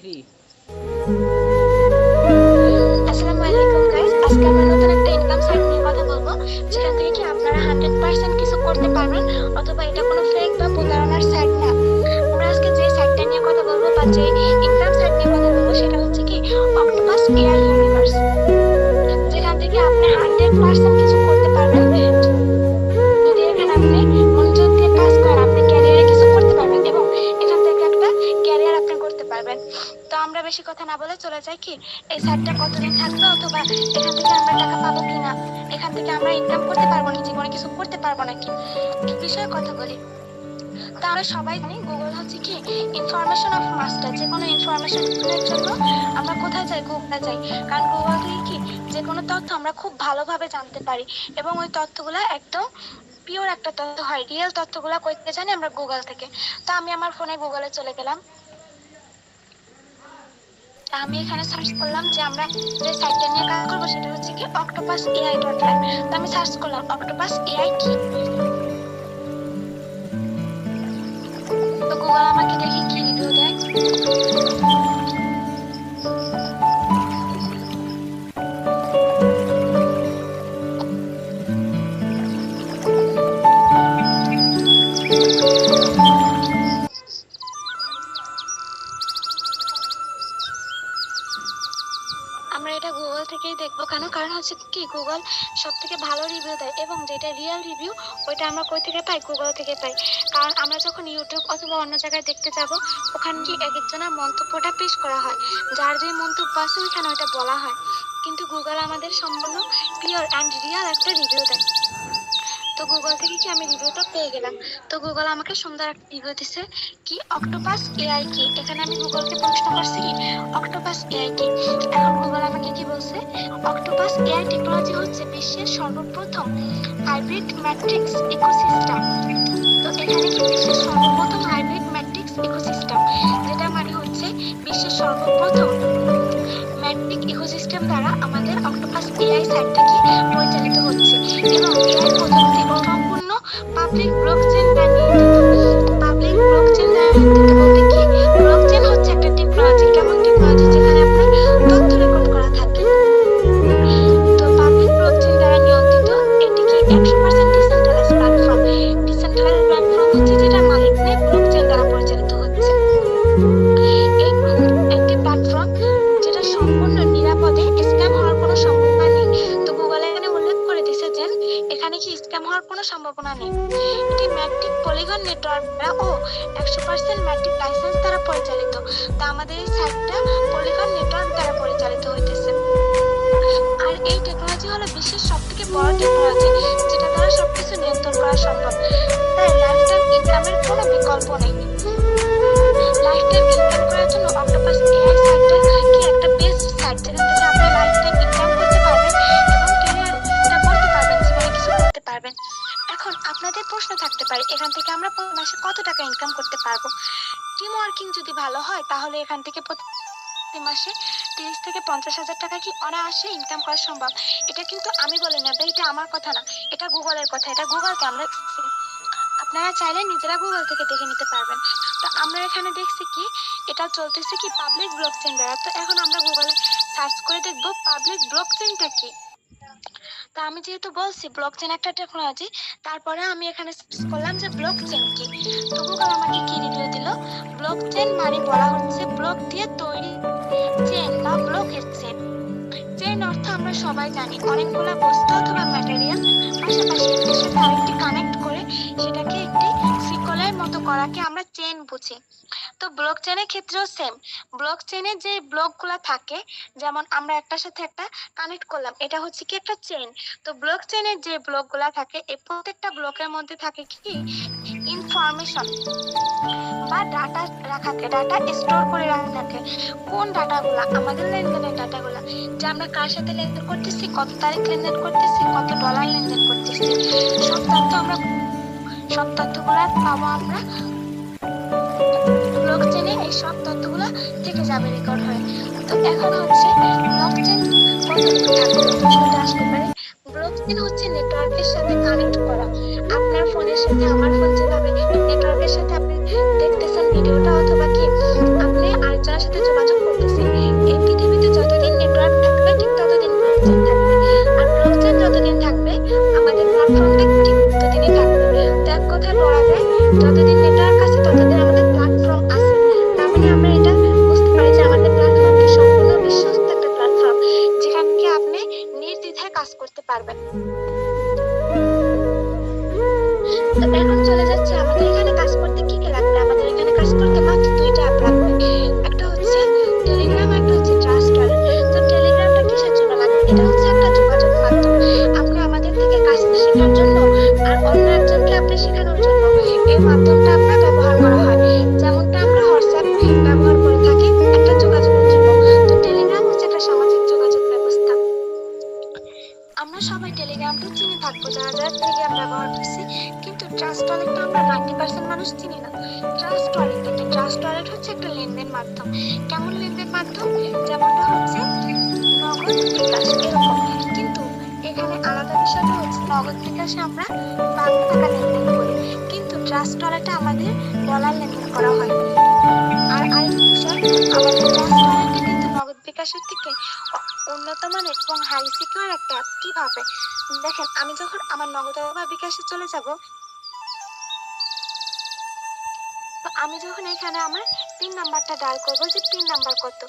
Three আসসালামু আলাইকুম আজকে নতুন একটা ইনকাম কথা বলব, যেখান কি আপনারা হান্ড্রেড পার্সেন্ট কিছু করতে পারবেন, অথবা এটা কোনো ফেক বা প্রতারণার সাইট না। আমরা আজকে যে সাইটটা নিয়ে কথা বলব বা যে পারবেন। তো আমরা বেশি কথা না বলে চলে যাই কি? এই সাইটটা কতদিন থাকবে অথবা এখান থেকে আমরা টাকা পাবো কি না? এখান থেকে আমরা ইনকাম করতে পারব না, জীবনে কিছু করতে পারব নাকি এই বিষয়ে কথা বলি। তো আমরা সবাই জানি গুগল হচ্ছে কি? ইনফরমেশন অফ মাস্টার যে কোনো ইনফরমেশন জন্য আমরা কোথায় যাই গুগলে যাই। কারণ গুগল থেকে কি? যে কোনো তথ্য আমরা খুব ভালোভাবে জানতে পারি। এবং ওই তথ্যগুলো একদম পিওর একটা তথ্য হয়। রিয়েল তথ্যগুলো কই থেকে জানি আমরা গুগল থেকে। তো আমি আমার ফোনে গুগলে চলে গেলাম। আমি এখানে সার্চ করলাম যে আমরা যে সাইটটা নিয়ে কাজ করব সেটা হচ্ছে কি অক্টোপাস এআই ডট লাইভ তো আমি সার্চ করলাম অক্টোপাস এআই কি? তো গুগল আমাকে দেখি কি রিভিউ দেয় হচ্ছে কি গুগল সব থেকে ভালো রিভিউ দেয় এবং যেটা রিয়েল রিভিউ ওইটা আমরা কই থেকে পাই? গুগল থেকে পাই। কারণ আমরা যখন ইউটিউব অথবা অন্য জায়গায় দেখতে যাব, ওখানে কি এক একজনের মন্তব্যটা পেশ করা হয়। যার যে মন্তব্য আছে, ওইখানে ওইটা বলা হয়। কিন্তু গুগল আমাদের সম্পূর্ণ ক্লিয়ার অ্যান্ড রিয়াল একটা রিভিউ দেয়। তো গুগল থেকে কি আমি রিভিউটা পেয়ে গেলাম? তো গুগল আমাকে সুন্দর একটা রিভিউ দিছে কি অক্টোপাস এআই কি? এখানে আমি গুগলকে প্রশ্ন করছি কি অক্টোপাস এআই কি? এখন গুগল আমাকে কি বলছে? অক্টোপাস এআই টেকনোলজি হচ্ছে বিশ্বের সর্বপ্রথম হাইব্রিড ম্যাট্রিক্স ইকোসিস্টেম তো এখানে কি বিশ্বের সর্বপ্রথম হাইব্রিড ম্যাট্রিক্স ইকোসিস্টেম যেটা মানে হচ্ছে বিশ্বের সর্বপ্রথম ম্যাট্রিক ইকোসিস্টেম দ্বারা আমাদের অক্টোপাস এআই সাইটটা কি পরিচালিত হচ্ছে। এবং এআই প্রযুক্তি ও সম্পূর্ণ ম্যাট্রিক পলিগন নেটওয়ার্ক দ্বারা ও একশো পার্সেন্ট ম্যাট্রিক লাইসেন্স দ্বারা পরিচালিত, তা আমাদের এই সাইটটা পলিগন নেটওয়ার্ক দ্বারা পরিচালিত হইতেছে। আর এই টেকনোলজি হলো বিশ্বের সব থেকে বড় টেকনোলজি যেটা দ্বারা সবকিছু নিয়ন্ত্রণ করা সম্ভব। তাই লাইফ টাইম ইনকামের কোনো বিকল্প নেই। লাইফ টাইম ইনকাম করার জন্য অক্টোপাস এআই সাইটটা আপনাদের প্রশ্ন থাকতে পারে, এখান থেকে আমরা প্রতি মাসে কত টাকা ইনকাম করতে পারব? টিম ওয়ার্কিং যদি ভালো হয়, তাহলে এখান থেকে প্রতি মাসে তিরিশ থেকে পঞ্চাশ হাজার টাকা কি অনায়াসে ইনকাম করা সম্ভব? এটা কিন্তু আমি বলি না এটা আমার কথা না, এটা গুগলের কথা, এটা গুগলকে আমরা আপনারা চাইলে নিজেরা গুগল থেকে দেখে নিতে পারবেন। তো আমরা এখানে দেখছি কি, এটা চলতেছে কি পাবলিক ব্লক চেন দ্বারা, তো এখন আমরা গুগলে সার্চ করে দেখব পাবলিক ব্লক চেনটা কি। তা আমি যেহেতু বলছি ব্লক চেন একটা টেকনোলজি তারপরে আমি এখানে করলাম যে ব্লকচেন কি। তো গুগল আমাকে কি রিভিউ দিল? ব্লকচেন মানে বলা হচ্ছে ব্লক দিয়ে তৈরি চেন বা ব্লকের চেন চেন অর্থ আমরা সবাই জানি, অনেকগুলো বস্তু অথবা ম্যাটেরিয়াল পাশাপাশি সাথে আরেকটি কানেক্ট করে সেটাকে মতো করাকে আমরা চেন বুঝি। তো ব্লক চেনের ক্ষেত্রেও সেম ব্লক চেনে যে ব্লকগুলো থাকে, যেমন আমরা একটার সাথে একটা কানেক্ট করলাম, এটা হচ্ছে কি একটা চেন তো ব্লক চেনের যে ব্লকগুলো থাকে, এই প্রত্যেকটা ব্লকের মধ্যে থাকে কি? ইনফরমেশন বা ডাটা রাখা থাকে ডাটা স্টোর করে রাখা থাকে। কোন ডাটাগুলা আমাদের লেনদেনের ডাটাগুলা যে আমরা কার সাথে লেনদেন করতেছি, কত তারিখ লেনদেন করতেছি, কত ডলার লেনদেন করতেছি, সব তথ্য আমরা সব তথ্যগুলা পাবো আমরা। ব্লকচেনে এই সব তথ্যগুলো থেকে যাবে রেকর্ড হয়ে। তো এখন হচ্ছে সেটা ব্লকচেন হচ্ছে নেটওয়ার্কের সাথে কানেক্ট করা। আপনার ফোনের সাথে, আমার ফোন যেভাবে নেটওয়ার্কের সাথে আপনি দেখতেছেন ভিডিওটা অথবা কি? আপনি আরেকজনের সাথে যোগাযোগ কাজ করতে পারবেন। এখন চলে যাচ্ছে আমাদের এখানে কাজ করতে। কি কি লাগবে? আমাদের এখানে কাজ করতে মাত্র দুইটা অ্যাপ লাগবে। একটা হচ্ছে টেলিগ্রাম একটা হচ্ছে ট্রাস্ট তো টেলিগ্রামটা কিসের জন্য লাগবে? এটা হচ্ছে একটা যোগাযোগ মাধ্যম। আপনি আমাদের থেকে কাজ শেখার জন্য আর অন্য একজনকে আপনি শেখানোর জন্য এই মাধ্যমটা আমরা সবাই টেলিগ্রামটা চিনি থাকব, যারা যারা টেলিগ্রাম ব্যবহার করছি। কিন্তু ট্রাস্ট ওয়ালেটটা আমরা নাইনটি পার্সেন্ট মানুষ চিনি না। ট্রাস্ট ওয়ালেট কি ট্রাস্ট ওয়ালেট হচ্ছে একটা লেনদেন মাধ্যম। কেমন লেনদেন মাধ্যম? যেমনটা হচ্ছে নগদ বিকাশ, এরকম। কিন্তু এখানে আলাদা বিষয়টা হচ্ছে নগদ বিকাশে আমরা বাংলা টাকা লেনদেন করি। কিন্তু ট্রাস্ট ওয়ালেটে আমাদের ডলার লেনদেন করা হয় আর আরেকটা বিষয়, আমাদের ট্রাস্ট ওয়ালেটে কিন্তু নগদ বিকাশের থেকে উন্নত মানের এবং হাই সিকিউর একটা অ্যাপ কীভাবে দেখেন, আমি যখন আমার নগদ বা বিকাশে চলে যাব আমি যখন এখানে আমার পিন নাম্বারটা ডায়াল করব, যে পিন নাম্বার কত,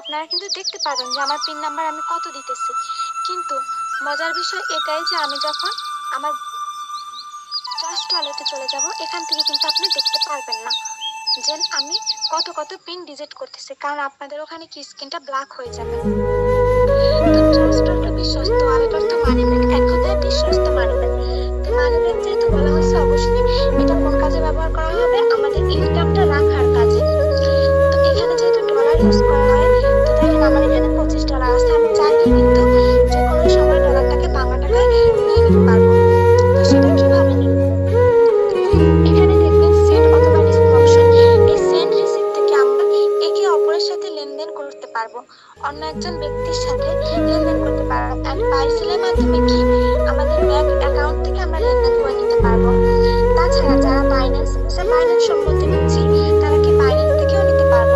আপনারা কিন্তু দেখতে পাবেন যে আমার পিন নাম্বার আমি কত দিতেছি। কিন্তু মজার বিষয় এটাই যে আমি যখন আমার ট্রাস্ট ওয়ালেটে চলে যাব, এখান থেকে কিন্তু আপনি দেখতে পারবেন না যে আমি কত কত পিন ডিজিট করতেছি, কারণ আপনাদের ওখানে কি স্ক্রিনটা ব্ল্যাক হয়ে যাবে। তো যেহেতু বলা হচ্ছে অবশ্যই এটা অন্য একজন ব্যক্তির সাথে লেনদেন করতে পারব? অ্যান্ড পার্সেলের মাধ্যমে কি আমাদের ব্যাংক অ্যাকাউন্ট থেকে আমরা লেনদেন করে নিতে পারব? তাছাড়া যারা বাইন্যান্স বাইন্যান্স সম্বন্ধে বুঝছি তারা কি বাইন্যান্স থেকেও নিতে পারব।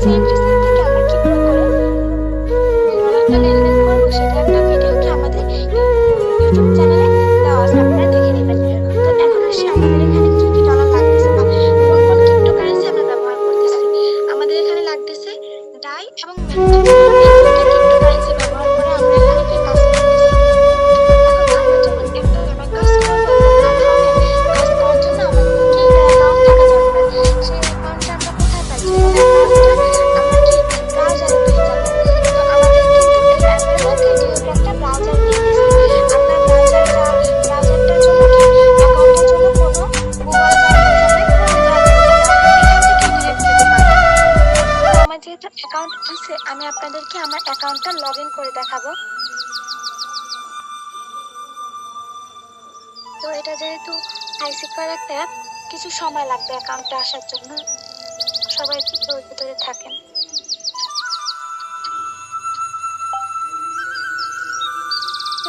সেন্ড এবং আমার যেহেতু অ্যাকাউন্ট আছে, আমি আপনাদেরকে আমার অ্যাকাউন্টটা লগ ইন করে দেখাবো। তো এটা যেহেতু আইসিকার একটা অ্যাপ কিছু সময় লাগবে অ্যাকাউন্টে আসার জন্য। সবাই একটু ভিতরে থাকেন।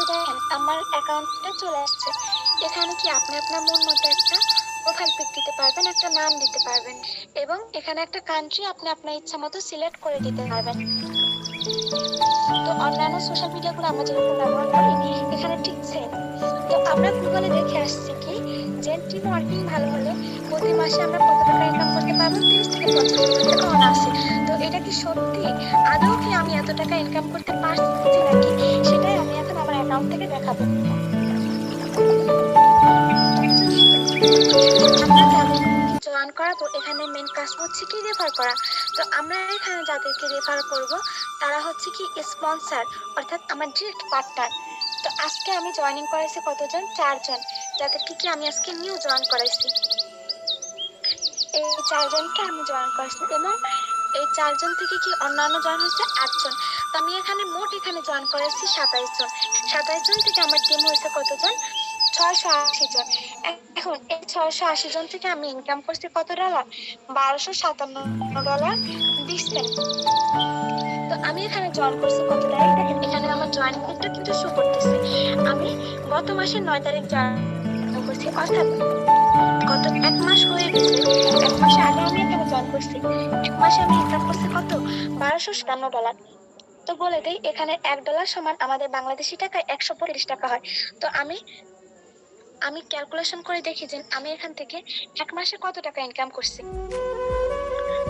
দেখেন, আমার অ্যাকাউন্টটা চলে আসছে। এখানে কি আপনি আপনার মন মতো একটা প্রোফাইল পিক দিতে পারবেন, একটা নাম দিতে পারবেন। এবং এখানে একটা কান্ট্রি আপনি আপনার ইচ্ছা মতো সিলেক্ট করে দিতে পারবেন। তো অন্যান্য সোশ্যাল মিডিয়াগুলো আমরা যেরকম ব্যবহার করি, এখানে ঠিক সেম তো আমরা গুগলে দেখে আসছি কি যে টিম ভালো হলে প্রতি মাসে আমরা কত টাকা ইনকাম করতে পারব? তিরিশ থেকে পঞ্চাশ হাজার টাকা অনার্সে তো এটা কি সত্যি? আদৌ কি আমি এত টাকা ইনকাম করতে পারছি নাকি? সেটাই আমি এখন আমার অ্যাকাউন্ট থেকে দেখাবো। জয়েন করাবো এখানে মেন কাজ হচ্ছে কি রেফার করা? তো আমরা এখানে যাদেরকে রেফার করব, তারা হচ্ছে কি স্পন্সর অর্থাৎ আমার ডিরেক্ট পার্টনার তো আজকে আমি জয়েনিং করাইছি কতজন? চারজন। যাদেরকে কি আমি আজকে নিউ জয়েন করাইছি? এই চারজনকে আমি জয়েন করাইছি এবং এই চারজন থেকে কি অন্যান্য জয়েন হয়েছে? আটজন। তো আমি এখানে মোট এখানে জয়েন করেছি সাতাইশ জন। সাতাইশ জন থেকে আমার টিম হয়েছে কতজন? ছয়শো আশি জন। এখন এই ছয়শো আশি জন থেকে আমি ইনকাম করছি কত ডলার বারোশো সাতান্ন ডলার বিশ সেন্ট তো আমি এখানে জয়েন করছি কত তারিখ? দেখেন, এখানে আমার জয়েন কোডটা কিন্তু শো করতেছে। আমি গত মাসের নয় তারিখ জয়েন করছি, অর্থাৎ গত এক মাস হয়ে গেছে। এক মাস আগে আমি এখানে জয়েন করছি। এক মাসে আমি ইনকাম করছি কত? বারোশো সাতান্ন ডলার তো বলে দেই, এখানে এক ডলার সমান আমাদের বাংলাদেশি টাকায় একশো পঁয়ত্রিশ টাকা হয়। তো আমি আমি ক্যালকুলেশন করে দেখি যে আমি এখান থেকে এক মাসে কত টাকা ইনকাম করছি।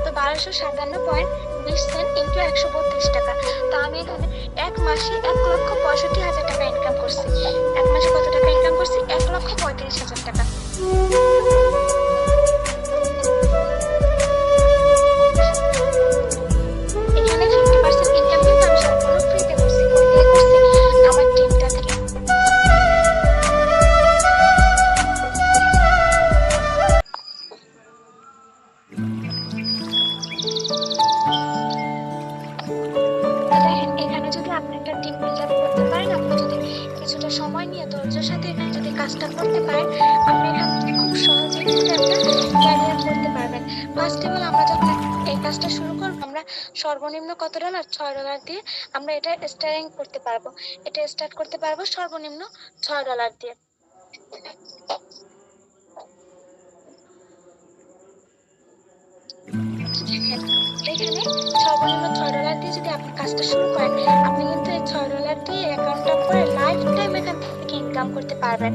তো বারোশো সাতান্ন পয়েন্ট বিশ সেন্ট ইন্টু একশো বত্রিশ টাকা। তো আমি এখানে এক মাসে এক লক্ষ পঁয়ষট্টি হাজার টাকা ইনকাম করছি। এক মাসে কত টাকা ইনকাম করছি? এক লক্ষ পঁয়ত্রিশ হাজার টাকা। কাজটা করতে পারেন। আপনি এখান থেকে খুব সহজেই কিন্তু একটা ক্যারিয়ার করতে পারবেন। ফার্স্ট অফ অল আমরা যখন এই কাজটা শুরু করব, আমরা সর্বনিম্ন কত ডলার ছয় ডলার দিয়ে আমরা এটা স্টার্টিং করতে পারব। এটা স্টার্ট করতে পারব সর্বনিম্ন ছয় ডলার দিয়ে। এখানে সর্বনিম্ন ছয় ডলার দিয়ে যদি আপনি কাজটা শুরু করেন, আপনি কিন্তু এই ছয় ডলার দিয়ে অ্যাকাউন্টটা করে লাইফ টাইম এখান থেকে ইনকাম করতে পারবেন।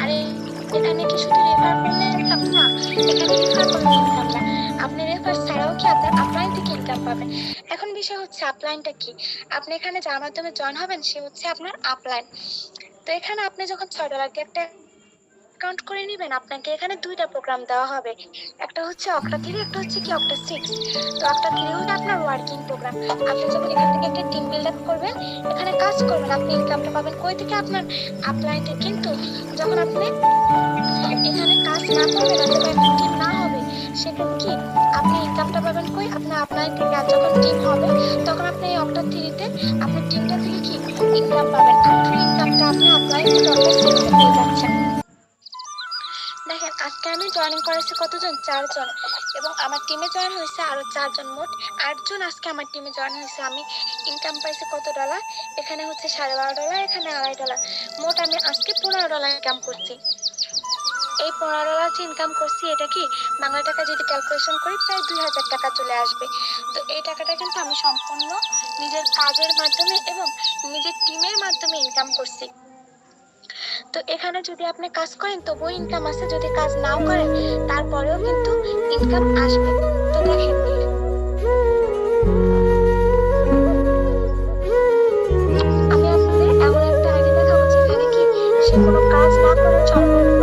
আর, এখানে কি শুধু রেফার করলে ইনকাম না, এখানে রেফার করলে ইনকাম না। আপনি রেফার ছাড়াও কি আপনার আপলাইন থেকে ইনকাম পাবেন? এখন বিষয় হচ্ছে আপলাইনটা কি? আপনি এখানে যার মাধ্যমে জয়েন হবেন, সে হচ্ছে আপনার আপলাইন তো এখানে আপনি যখন ছয় ডলার দিয়ে একটা অ্যাকাউন্ট করে নেবেন, আপনাকে এখানে দুইটা প্রোগ্রাম দেওয়া হবে। একটা হচ্ছে অক্টা থ্রি একটা হচ্ছে কি অক্টা সিক্স তো অক্টা থ্রি হচ্ছে আপনার ওয়ার্কিং প্রোগ্রাম আপনি যখন এখান থেকে একটা টিম বিল্ড আপ করবেন, এখানে কাজ করবেন, আপনি ইনকামটা পাবেন কই থেকে? আপনার আপলাইনে কিন্তু যখন আপনি এখানে কাজ না করবেন অথবা একটা টিম না হবে, সেক্ষেত্রে কি? আপনি ইনকামটা পাবেন কই? আপনার আপলাইন থেকে। যখন টিম হবে, তখন আপনি অক্টা থ্রিতে আপনার টিমটা থেকে কি? ইনকাম পাবেন। আর ফ্রি ইনকামটা আপনি পেয়ে যাচ্ছেন। দেখেন আজকে আমি জয়েনিং করেছি কতজন? চারজন। এবং আমার টিমে জয়েন হয়েছে আরও চারজন মোট। আটজন আজকে আমার টিমে জয়েন হয়েছে। আমি ইনকাম পাইছি কত ডলার এখানে হচ্ছে সাড়ে বারো ডলার এখানে আড়াই ডলার মোট আমি আজকে পনেরো ডলার ইনকাম করছি। এই পনেরো ডলার যে ইনকাম করছি, এটা কি? বাংলা টাকা যদি ক্যালকুলেশন করি, প্রায় দুই হাজার টাকা চলে আসবে। তো এই টাকাটা কিন্তু আমি সম্পূর্ণ নিজের কাজের মাধ্যমে এবং নিজের টিমের মাধ্যমে ইনকাম করছি। তো এখানে যদি আপনি কাজ করেন, তবুও ইনকাম আছে। যদি কাজ নাও করেন, তারপরেও কিন্তু ইনকাম আসবে। তো দেখেন। আমি আপনাদের এমন একটা আইডি দেখাবো যেখানে কি সে কোনো কাজ না করে সম্পূর্ণ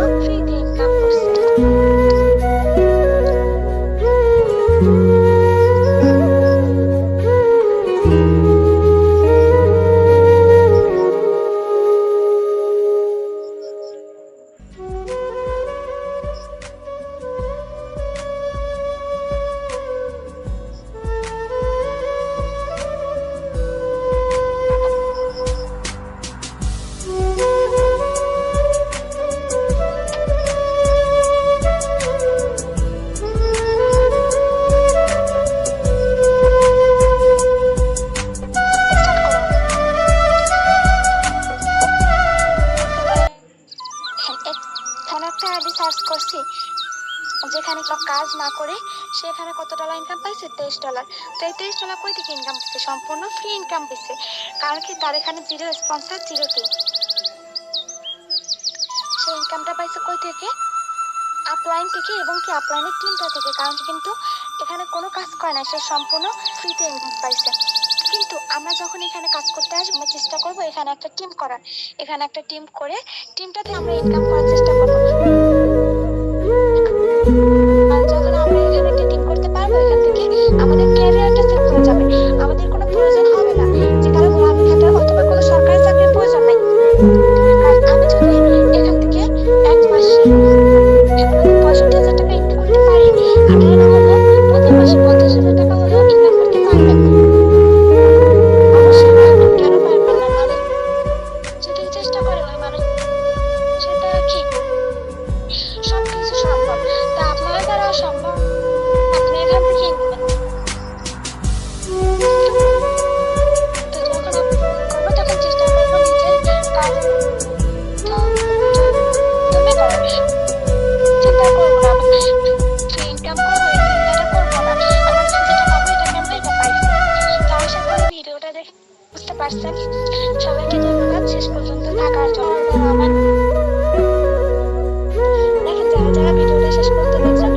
করছি যেখানে কেউ কাজ না করে সেখানে কত ডলার ইনকাম পাইছে? তেইশ ডলার তো এই তেইশ ডলার কই থেকে ইনকাম পাইছে? সম্পূর্ণ ফ্রি ইনকাম পাইছে। কারণ কি তার এখানে জিরো স্পন্সার জিরো কি সে ইনকামটা পাইছে কই থেকে? আপলাইন থেকে এবং কি আপলাইনের টিমটা থেকে। কারণ কিন্তু এখানে কোনো কাজ করে না, সে সম্পূর্ণ ফ্রিতে ইনকাম পাইছে। কিন্তু আমরা যখন এখানে কাজ করতে আসব, আমরা চেষ্টা করব এখানে একটা টিম করার। এখানে একটা টিম করে টিমটাতে আমরা ইনকাম করার চেষ্টা করব। আমাদের কোনো পারছেন সবাইকে ধন্যবাদ। শেষ পর্যন্ত থাকার জন্য আমার যারা যারা ভিডিওটা শেষ পর্যন্ত দেখছেন